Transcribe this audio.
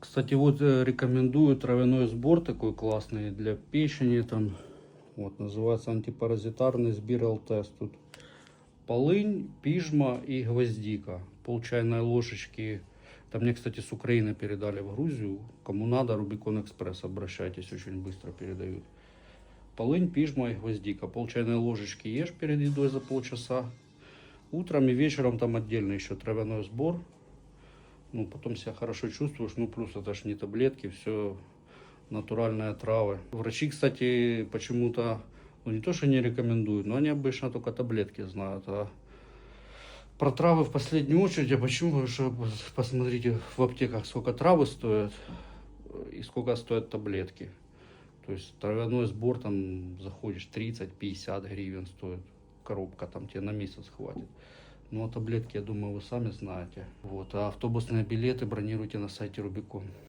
Кстати, вот э, рекомендую травяной сбор такой классный для печени. Там, вот, называется антипаразитарный сбирал тест. Тут полынь, пижма и гвоздика. Пол чайной ложечки. Там мне, кстати, с Украины передали в Грузию. Кому надо, Рубикон Экспресс, обращайтесь, очень быстро передают. Полынь, пижма и гвоздика. Пол чайной ложечки ешь перед едой за полчаса. Утром и вечером там отдельно еще травяной сбор. Ну, потом себя хорошо чувствуешь. Ну, плюс это ж не таблетки, все натуральные травы. Врачи, кстати, почему-то, ну, не то, что не рекомендуют, но они обычно только таблетки знают. А про травы в последнюю очередь, а почему? Потому что посмотрите в аптеках, сколько травы стоят и сколько стоят таблетки. То есть травяной сбор там заходишь 30-50 гривен стоит коробка, там тебе на месяц хватит. Ну а таблетки, я думаю, вы сами знаете. Вот. А автобусные билеты бронируйте на сайте Рубикон.